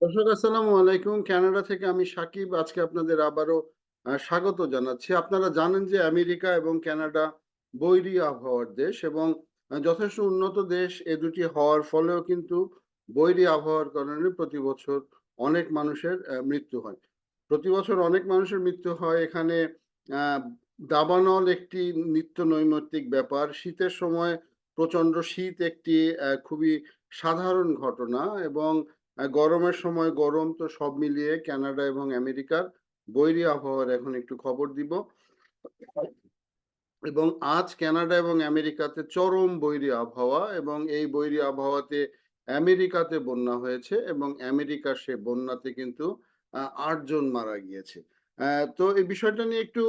দর্শক, আসসালামু আলাইকুম। কানাডা থেকে আমি সাকিব। আজকে আপনাদের আবারও স্বাগত জানাচ্ছি। আপনারা জানেন যে আমেরিকা এবং কানাডা বৈরী আবহাওয়ার দেশ এবং যথেষ্ট উন্নত দেশ। এ দুটি হওয়ার ফলেও কিন্তু বৈরী আবহাওয়ার কারণে প্রতি বছর অনেক মানুষের মৃত্যু হয়। প্রতি বছর অনেক মানুষের মৃত্যু হয়। এখানে দাবানল একটি নিত্য নৈমিত্তিক ব্যাপার। শীতের সময় প্রচণ্ড শীত একটি খুবই সাধারণ ঘটনা এবং গরমের সময় গরম তো সব মিলিয়ে কানাডা এবং আমেরিকার বৈরী আবহাওয়ার এখন একটু খবর দিব। এবং আজ কানাডা এবং আমেরিকাতে চরম বৈরী আবহাওয়া এবং এই বৈরী আবহাওয়াতে আমেরিকাতে বন্যা হয়েছে এবং আমেরিকার সে বন্যাতে কিন্তু আটজন মারা গিয়েছে। তো এই বিষয়টা নিয়ে একটু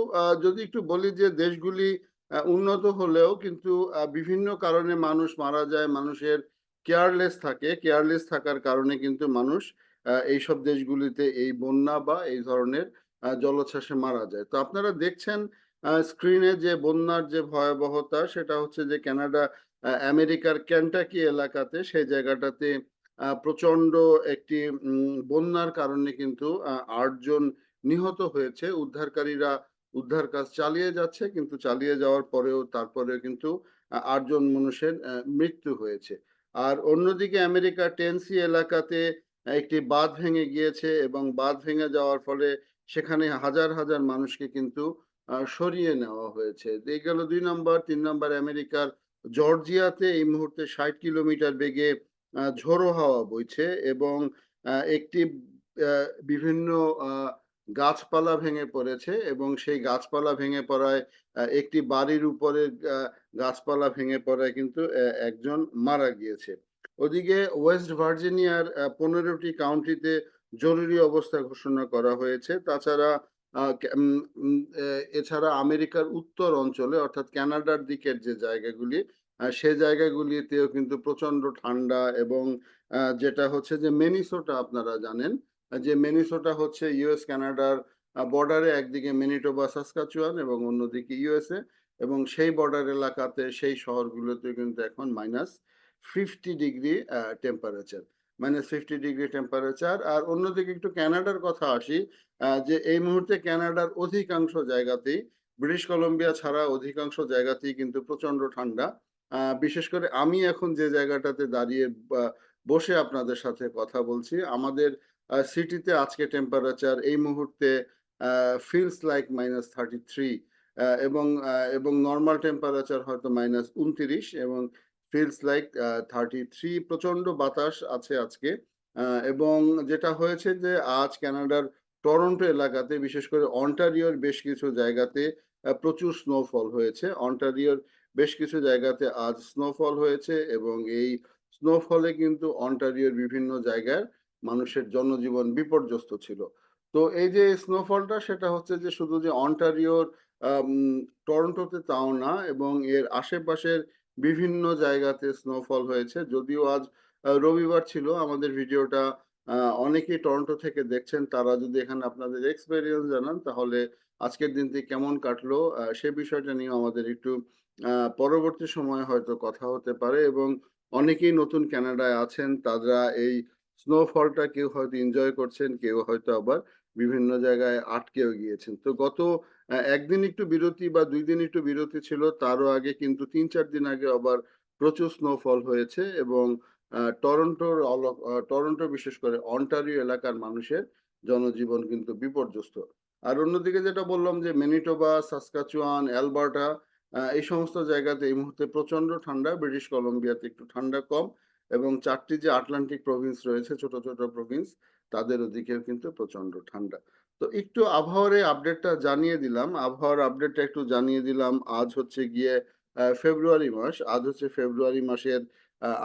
যদি একটু বলি যে দেশগুলি উন্নত হলেও কিন্তু বিভিন্ন কারণে মানুষ মারা যায়, মানুষের কেয়ারলেস থাকে কেয়ারলেস থাকার কারণে কিন্তু মানুষ এইসব দেশগুলিতে এই বন্যা বা এই ধরনের জলোচ্ছ্বাসে মারা যায়। তো আপনারা দেখছেন স্ক্রিনে যে বন্যার যে ভয়াবহতা, সেটা হচ্ছে যে কানাডা আমেরিকার ক্যান্টাকি এলাকাতে সেই জায়গাটাতে প্রচণ্ড একটি বন্যার কারণে কিন্তু আটজন নিহত হয়েছে। উদ্ধারকারীরা উদ্ধার কাজ চালিয়ে যাচ্ছে, কিন্তু চালিয়ে যাওয়ার পরেও তারপরেও কিন্তু আটজন মানুষের মৃত্যু হয়েছে। আর অন্যদিকে আমেরিকা টেনসি এলাকাতে একটি বাঁধ ভেঙে গিয়েছে এবং বাঁধ ভেঙে যাওয়ার ফলে সেখানে হাজার হাজার মানুষকে কিন্তু সরিয়ে নেওয়া হয়েছে। এই গেল দুই নম্বর তিন নম্বর আমেরিকার জর্জিয়াতে এই মুহূর্তে ষাট কিলোমিটার বেগে ঝোড়ো হাওয়া বইছে এবং একটি বিভিন্ন আহ, গাছপালা ভেঙে পড়েছে এবং সেই গাছপালা ভেঙে পড়ায় একটি বাড়ির উপরে গাছপালা ভেঙে পড়ায় কিন্তু একজন মারা গিয়েছে। ওদিকে ওয়েস্ট ভার্জিনিয়ার পনেরোটি কাউন্টিতে জরুরি অবস্থা ঘোষণা করা হয়েছে। তাছাড়া এছাড়া আমেরিকার উত্তর অঞ্চলে, অর্থাৎ ক্যানাডার দিকের যে জায়গাগুলি সে জায়গাগুলিতেও কিন্তু প্রচণ্ড ঠান্ডা এবং যেটা হচ্ছে যে মেনিসোটা আপনারা জানেন যে মেনিসোটা হচ্ছে ইউএস কানাডার বর্ডারে একদিকে মেনিটোবা সাসকাচুয়ান এবং অন্যদিকে ইউএসএ এবং সেই বর্ডার এলাকাতে, সেই শহরগুলোতে কিন্তু এখন minus fifty degree temperature minus fifty degree temperature আর অন্যদিকে একটু ক্যানাডার কথা আসি যে এই মুহূর্তে কানাডার অধিকাংশ জায়গাতেই ব্রিটিশ কলম্বিয়া ছাড়া অধিকাংশ জায়গাতেই কিন্তু প্রচণ্ড ঠান্ডা বিশেষ করে আমি এখন যে জায়গাটাতে দাঁড়িয়ে বসে আপনাদের সাথে কথা বলছি, আমাদের সিটিতে আজকে টেম্পারেচার এই মুহূর্তে feels like minus thirty three এবং এবং নর্মাল টেম্পারেচার হয়তো মাইনাস উনত্রিশ এবং ফিলস লাইক থার্টি থ্রি প্রচণ্ড বাতাস আছে আজকে এবং যেটা হয়েছে যে আজ কানাডার টরন্টো এলাকাতে, বিশেষ করে অন্টারিওর বেশ কিছু জায়গাতে প্রচুর স্নোফল হয়েছে। অন্টারিওর বেশ কিছু জায়গাতে আজ স্নোফল হয়েছে এবং এই স্নোফলে কিন্তু অন্টারিওর বিভিন্ন জায়গার মানুষের জনজীবন বিপর্যস্ত ছিল। তো এই যে স্নোফলটা সেটা হচ্ছে যে শুধু যে অন্টারিওর টরন্টোতে তাও না, এবং এর আশেপাশের বিভিন্ন জায়গাতে স্নোফল হয়েছে। যদিও আজ রবিবার ছিল, আমাদের ভিডিওটা অনেকেই টরন্টো থেকে দেখছেন, তারা যদি এখানে আপনাদের এক্সপেরিয়েন্স জানান, তাহলে আজকের দিনটি কেমন কাটলো সে বিষয়টা নিয়ে আমাদের একটু পরবর্তী সময়ে হয়তো কথা হতে পারে, এবং অনেকেই নতুন কানাডায় আছেন, তারা এই স্নোফলটা কেউ হয়তো এনজয় করছেন, কেউ হয়তো আবার বিভিন্ন জায়গায় আটকেও গিয়েছেন। তো গত একদিন একটু বিরতি বা দুই দিন একটু বিরতি ছিল, তারও আগে কিন্তু তিন চার দিন আগে আবার প্রচুর স্নোফল হয়েছে এবং টরন্টোর টরন্টো বিশেষ করে অন্টারিও এলাকার মানুষের জনজীবন কিন্তু বিপর্যস্ত। আর অন্যদিকে যেটা বললাম যে ম্যানিটোবা সাসকাচুয়ান, অ্যালবার্টা এই সমস্ত জায়গাতে এই মুহূর্তে প্রচণ্ড ঠান্ডা, ব্রিটিশ কলম্বিয়াতে একটু ঠান্ডা কম। এবং চারটি যে আটলান্টিক প্রভিন্স রয়েছে, ছোট ছোট প্রভিন্স তাদের ওদিকেও কিন্তু প্রচণ্ড ঠান্ডা। তো একটু আবহাওয়ার আপডেটটা জানিয়ে দিলাম। আবহাওয়ার আপডেটটা একটু জানিয়ে দিলাম। আজ হচ্ছে গিয়ে ফেব্রুয়ারি মাস। আজ হচ্ছে ফেব্রুয়ারি মাসের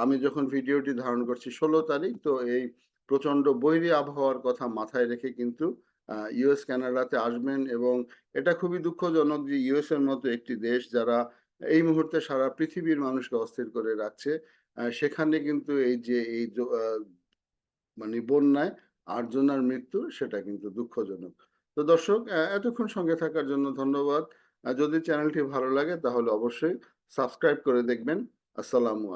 আমি যখন ভিডিওটি ধারণ করছি ষোলো তারিখ, তো এই প্রচণ্ড বৈরী আবহাওয়ার কথা মাথায় রেখে কিন্তু ইউএস কানাডাতে আসবেন এবং এটা খুবই দুঃখজনক যে ইউএস এর মতো একটি দেশ যারা এই মুহূর্তে সারা পৃথিবীর মানুষকে অস্থির করে রাখছে সেখানে কিন্তু এই যে, এই মানে বন্যায় আর্জনার মৃত্যু, সেটা কিন্তু দুঃখজনক। তো দর্শক এতক্ষণ সঙ্গে থাকার জন্য ধন্যবাদ। যদি চ্যানেলটি ভালো লাগে, তাহলে অবশ্যই সাবস্ক্রাইব করে দেখবেন। আসসালামু আলাইকুম।